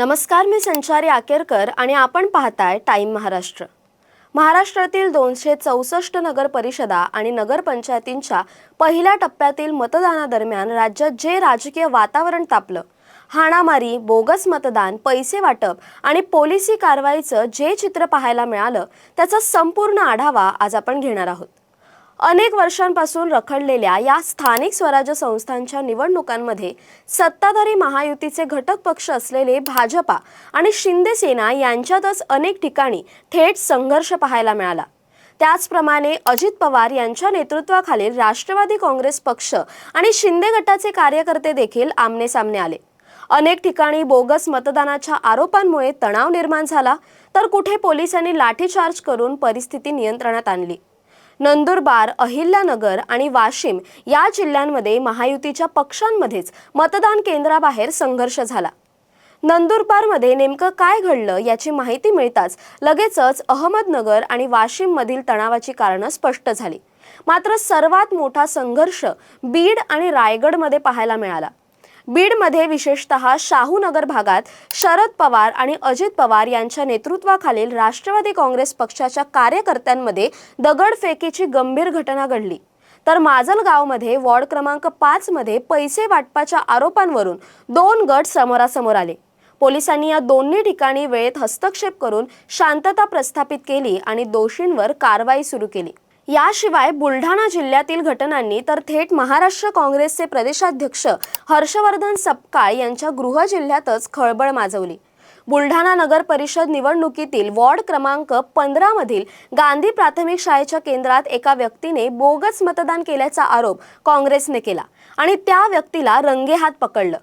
नमस्कार मी संचारी आकेरकर आणि आपण पाहताय टाईम महाराष्ट्र. महाराष्ट्रातील दोनशे चौसष्ट नगर परिषदा आणि नगरपंचायतींच्या पहिल्या टप्प्यातील मतदानादरम्यान राज्यात जे राजकीय वातावरण तापलं हाणामारी बोगस मतदान पैसे वाटप आणि पोलिसी कारवाईचं जे चित्र पाहायला मिळालं त्याचा संपूर्ण आढावा आज आपण घेणार आहोत. अनेक वर्षांपासून रखडलेल्या या स्थानिक स्वराज्य संस्थांच्या निवडणुकांमध्ये सत्ताधारी महायुतीचे घटक पक्ष असलेले भाजपा आणि शिंदे सेना यांच्यातच अनेक ठिकाणी थेट संघर्ष पाहायला मिळाला. त्याचप्रमाणे अजित पवार यांच्या नेतृत्वाखालील राष्ट्रवादी काँग्रेस पक्ष आणि शिंदे गटाचे कार्यकर्ते देखील आमनेसामने आले. अनेक ठिकाणी बोगस मतदानाच्या आरोपांमुळे तणाव निर्माण झाला तर कुठे पोलिसांनी लाठीचार्ज करून परिस्थिती नियंत्रणात आणली. नंदुरबार अहिल्यानगर आणि वाशिम या जिल्ह्यांमध्ये महायुतीच्या पक्षांमध्येच मतदान केंद्राबाहेर संघर्ष झाला. नंदुरबारमध्ये नेमकं काय घडलं याची माहिती मिळताच लगेचच अहमदनगर आणि वाशिममधील तणावाची कारणं स्पष्ट झाली. मात्र सर्वात मोठा संघर्ष बीड आणि रायगडमध्ये पाहायला मिळाला. बीडमध्ये विशेषतः शाहूनगर भागात शरद पवार आणि अजित पवार यांच्या नेतृत्वाखालील राष्ट्रवादी काँग्रेस पक्षाच्या कार्यकर्त्यांमध्ये दगडफेकीची गंभीर घटना घडली. तर माजलगावमध्ये वॉर्ड क्रमांक पाचमध्ये पैसे वाटपाच्या आरोपांवरून दोन गट समोरासमोर आले. पोलिसांनी या दोन्ही ठिकाणी वेळेत हस्तक्षेप करून शांतता प्रस्थापित केली आणि दोषींवर कारवाई सुरू केली. याशिवाय बुलढाणा जिल्ह्यातील घटनांनी तर थेट महाराष्ट्र काँग्रेसचे प्रदेशाध्यक्ष हर्षवर्धन सपकाळ यांच्या गृह जिल्ह्यातच खळबळ माजवली. बुलढाणा नगर परिषद निवडणुकीतील वॉर्ड क्रमांक पंधरा मधील गांधी प्राथमिक शाळेच्या केंद्रात एका व्यक्तीने बोगस मतदान केल्याचा आरोप काँग्रेसने केला आणि त्या व्यक्तीला रंगेहात पकडलं.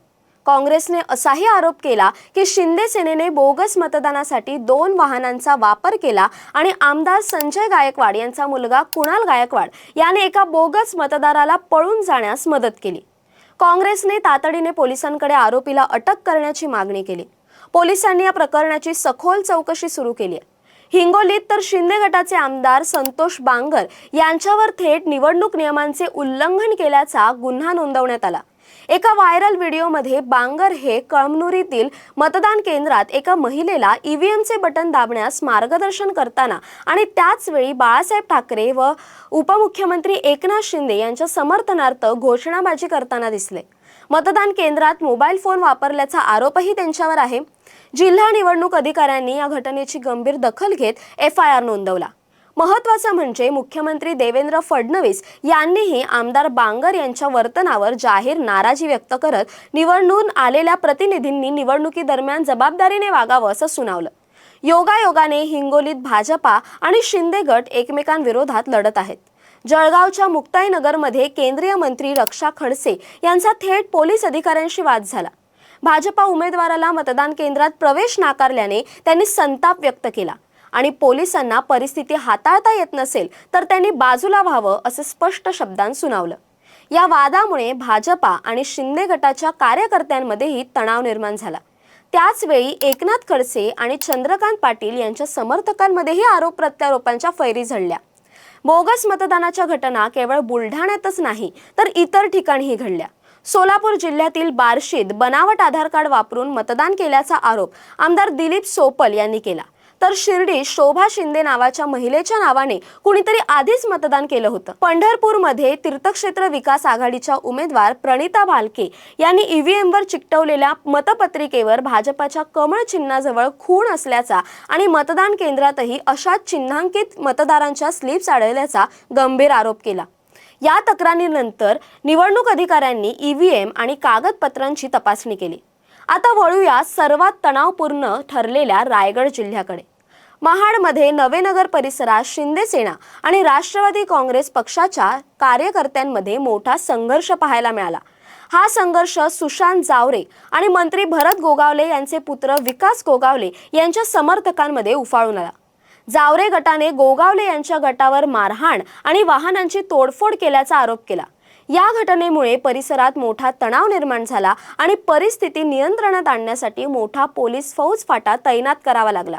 काँग्रेसने असाही आरोप केला की शिंदे सेनेने बोगस मतदानासाठी दोन वाहनांचा वापर केला आणि आमदार संजय गायकवाड यांचा मुलगा कुणाल गायकवाड याने एका बोगस मतदाराला पळून जाण्यास मदत केली. काँग्रेसने तातडीने पोलिसांकडे आरोपीला अटक करण्याची मागणी केली. पोलिसांनी या प्रकरणाची सखोल चौकशी सुरू केली आहे. हिंगोलीत तर शिंदे गटाचे आमदार संतोष बांगर यांच्यावर थेट निवडणूक नियमांचे उल्लंघन केल्याचा गुन्हा नोंदवण्यात आला. एका व्हायरल व्हिडिओमध्ये बांगर हे कळमनुरीतील मतदान केंद्रात एका महिलेला ईव्हीएमचे बटन दाबण्यास मार्गदर्शन करताना आणि त्याचवेळी बाळासाहेब ठाकरे व उपमुख्यमंत्री एकनाथ शिंदे यांच्या समर्थनार्थ घोषणाबाजी करताना दिसले. मतदान केंद्रात मोबाईल फोन वापरल्याचा आरोपही त्यांच्यावर आहे. जिल्हा निवडणूक अधिकाऱ्यांनी या घटनेची गंभीर दखल घेत एफ आय आर नोंदवला. महत्वाचं म्हणजे मुख्यमंत्री देवेंद्र फडणवीस यांनीही आमदार बांगर यांच्या वर्तनावर जाहीर नाराजी व्यक्त करत निवडणून आलेल्या प्रतिनिधींनी निवडणुकीदरम्यान जबाबदारीने वागावं असं सुनावलं. योगायोगाने हिंगोलीत भाजपा आणि शिंदे गट एकमेकांविरोधात लढत आहेत. जळगावच्या मुक्ताईनगरमध्ये केंद्रीय मंत्री रक्षा खडसे यांचा थेट पोलीस अधिकाऱ्यांशी वाद झाला. भाजपा उमेदवाराला मतदान केंद्रात प्रवेश नाकारल्याने त्यांनी संताप व्यक्त केला. आणि पोलिसांना परिस्थिती हाताळता येत नसेल तर त्यांनी बाजूला व्हावं असं स्पष्ट शब्दांत सुनावलं. या वादामुळे भाजपा आणि शिंदे गटाच्या कार्यकर्त्यांमध्येही तणाव निर्माण झाला. त्याचवेळी एकनाथ खडसे आणि चंद्रकांत पाटील यांच्या समर्थकांमध्येही आरोप प्रत्यारोपांच्या फैरी झडल्या. बोगस मतदानाच्या घटना केवळ बुलढाण्यातच नाही तर इतर ठिकाणीही घडल्या. सोलापूर जिल्ह्यातील बार्शीत बनावट आधार कार्ड वापरून मतदान केल्याचा आरोप आमदार दिलीप सोपल यांनी केला. तर शिर्डी शोभा शिंदे नावाच्या महिलेच्या नावाने कुणीतरी आधीच मतदान केलं होतं. पंढरपूरमध्ये तीर्थक्षेत्र विकास आघाडीच्या उमेदवार प्रणिता भालके यांनी ईव्हीएमवर चिकटवलेल्या मतपत्रिकेवर भाजपाच्या कमळ चिन्हाजवळ खूण असल्याचा आणि मतदान केंद्रातही अशाच चिन्हांकित मतदारांच्या स्लिप्स आढळल्याचा गंभीर आरोप केला. या तक्रारीनंतर निवडणूक अधिकाऱ्यांनी ईव्हीएम आणि कागदपत्रांची तपासणी केली. आता वळूया सर्वात तणावपूर्ण ठरलेल्या रायगड जिल्ह्याकडे. महाडमध्ये नवेनगर परिसरात शिंदे सेना आणि राष्ट्रवादी काँग्रेस पक्षाच्या कार्यकर्त्यांमध्ये मोठा संघर्ष पाहायला मिळाला. हा संघर्ष सुशांत जावरे आणि मंत्री भरत गोगावले यांचे पुत्र विकास गोगावले यांच्या समर्थकांमध्ये उफाळून आला. जावरे गटाने गोगावले यांच्या गटावर मारहाण आणि वाहनांची तोडफोड केल्याचा आरोप केला. या घटनेमुळे परिसरात मोठा तणाव निर्माण झाला आणि परिस्थिती नियंत्रणात आणण्यासाठी मोठा पोलीस फौज फाटा तैनात करावा लागला.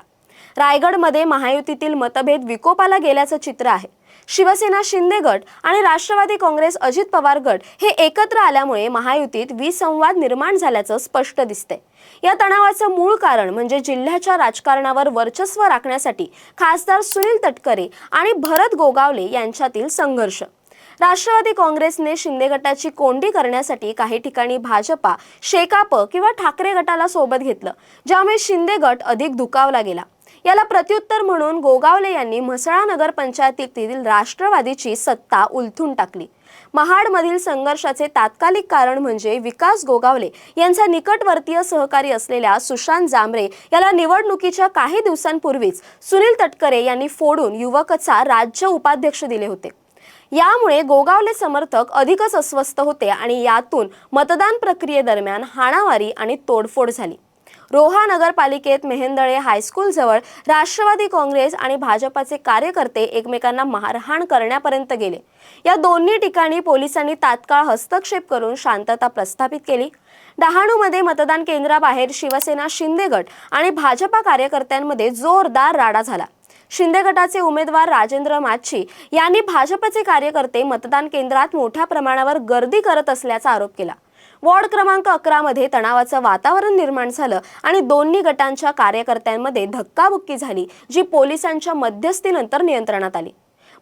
रायगडमध्ये महायुतीतील मतभेद विकोपाला गेल्याचं चित्र आहे. शिवसेना शिंदे गट आणि राष्ट्रवादी काँग्रेस अजित पवार गट हे एकत्र आल्यामुळे महायुतीत विसंवाद निर्माण झाल्याचं स्पष्ट दिसतंय. या तणावाचं मूळ कारण म्हणजे जिल्ह्याच्या राजकारणावर वर्चस्व राखण्यासाठी खासदार सुनील तटकरे आणि भरत गोगावले यांच्यातील संघर्ष. राष्ट्रवादी काँग्रेसने शिंदे गटाची कोंडी करण्यासाठी काही ठिकाणी भाजपा शेकाप किंवा ठाकरे गटाला सोबत घेतलं ज्यामुळे शिंदे गट अधिक दुखावला गेला. याला प्रत्युत्तर म्हणून गोगावले यांनी म्हसळा नगर पंचायतीतील राष्ट्रवादीची सत्ता उलथून टाकली. महाडमधील संघर्षाचे तात्कालिक कारण म्हणजे विकास गोगावले यांचा निकटवर्तीय सहकारी असलेल्या सुशांत जांभरे याला निवडणुकीच्या काही दिवसांपूर्वीच सुनील तटकरे यांनी फोडून युवकचा राज्य उपाध्यक्ष दिले होते. यामुळे गोगावले समर्थक अधिकच अस्वस्थ होते आणि यातून मतदान प्रक्रियेदरम्यान हाणामारी आणि तोडफोड झाली. रोहा नगरपालिकेत मेहेंदळे हायस्कूलजवळ राष्ट्रवादी काँग्रेस आणि भाजपाचे कार्यकर्ते एकमेकांना मारहाण करण्यापर्यंत गेले. या दोन्ही ठिकाणी पोलिसांनी तात्काळ हस्तक्षेप करून शांतता प्रस्थापित केली. डहाणूमध्ये मतदान केंद्राबाहेर शिवसेना शिंदे गट आणि भाजपा कार्यकर्त्यांमध्ये जोरदार राडा झाला. शिंदे गटाचे उमेदवार राजेंद्र माच्छी यांनी भाजपचे कार्यकर्ते मतदान केंद्रात मोठ्या प्रमाणावर गर्दी करत असल्याचा आरोप केला. वॉर्ड क्रमांक अकरामध्ये तणावाचं वातावरण निर्माण झालं आणि दोन्ही गटांच्या कार्यकर्त्यांमध्ये धक्काबुक्की झाली जी पोलिसांच्या मध्यस्थीनंतर नियंत्रणात आली.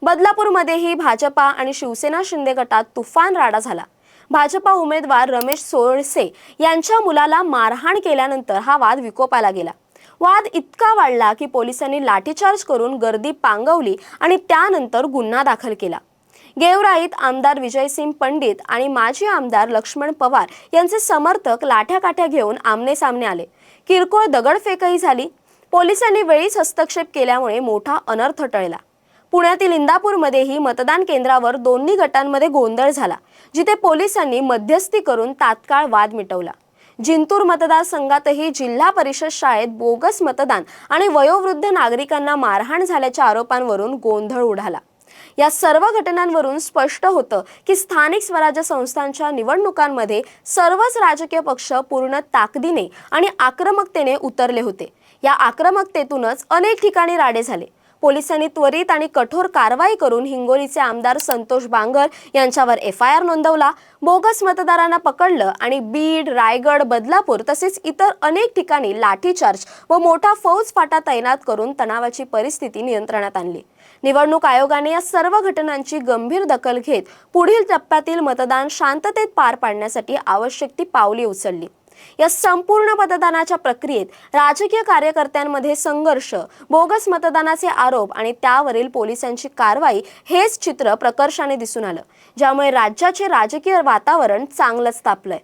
बदलापूरमध्येही भाजपा आणि शिवसेना शिंदे गटात तुफान राडा झाला. भाजपा उमेदवार रमेश सोळसे यांच्या मुलाला मारहाण केल्यानंतर हा वाद विकोपाला गेला. वाद इतका वाढला की पोलिसांनी लाठीचार्ज करून गर्दी पांगवली आणि त्यानंतर गुन्हा दाखल केला. गेवराईत आमदार विजयसिंग पंडित आणि माजी आमदार लक्ष्मण पवार यांचे समर्थक लाठ्याकाठ्या घेऊन आमने सामने आले. किरकोळ दगडफेकही झाली. पोलिसांनी वेळीच हस्तक्षेप केल्यामुळे मोठा अनर्थ टळला. पुण्यातील इंदापूरमध्येही मतदान केंद्रावर दोन्ही गटांमध्ये गोंधळ झाला जिथे पोलिसांनी मध्यस्थी करून तात्काळ वाद मिटवला. जिंतूर मतदारसंघातही जिल्हा परिषद शाळेत बोगस मतदान आणि वयोवृद्ध नागरिकांना मारहाण झाल्याच्या आरोपांवरून गोंधळ उडाला. या सर्व घटनांवरून स्पष्ट होतं की स्थानिक स्वराज्य संस्थांच्या निवडणुकांमध्ये सर्वच राजकीय पक्ष पूर्ण ताकदीने आणि आक्रमकतेने उतरले होते. या आक्रमकतेतूनच अनेक ठिकाणी राडे झाले. पोलिसांनी त्वरित आणि कठोर कारवाई करून हिंगोलीचे आमदार संतोष बांगर यांच्यावर एफ आय आर नोंदवला. बोगस मतदारांना पकडलं आणि बीड रायगड बदलापूर तसेच इतर अनेक ठिकाणी लाठीचार्ज व मोठा फौज फाटा तैनात करून तणावाची परिस्थिती नियंत्रणात आणली. निवडणूक आयोगाने या सर्व घटनांची गंभीर दखल घेत पुढील टप्प्यातील मतदान शांततेत पार पाडण्यासाठी आवश्यक ती पावले उचलली. या संपूर्ण मतदानाच्या प्रक्रियेत राजकीय कार्यकर्त्यांमध्ये संघर्ष बोगस मतदानाचे आरोप आणि त्यावरील पोलिसांची कारवाई हेच चित्र प्रकर्षाने दिसून आलं ज्यामुळे राज्याचे राजकीय वातावरण चांगलंच तापलंय.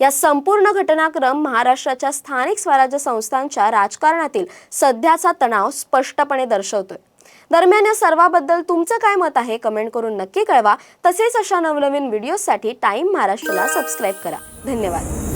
या संपूर्ण घटनाक्रम महाराष्ट्राच्या स्थानिक स्वराज्य संस्थांच्या राजकारणातील सध्याचा तणाव स्पष्टपणे दर्शवतोय. दरम्यान या सर्वाबद्दल तुमचं काय मत आहे कमेंट करून नक्की कळवा. तसेच अशा नवनवीन व्हिडिओसाठी टाइम महाराष्ट्राला सबस्क्राईब करा. धन्यवाद.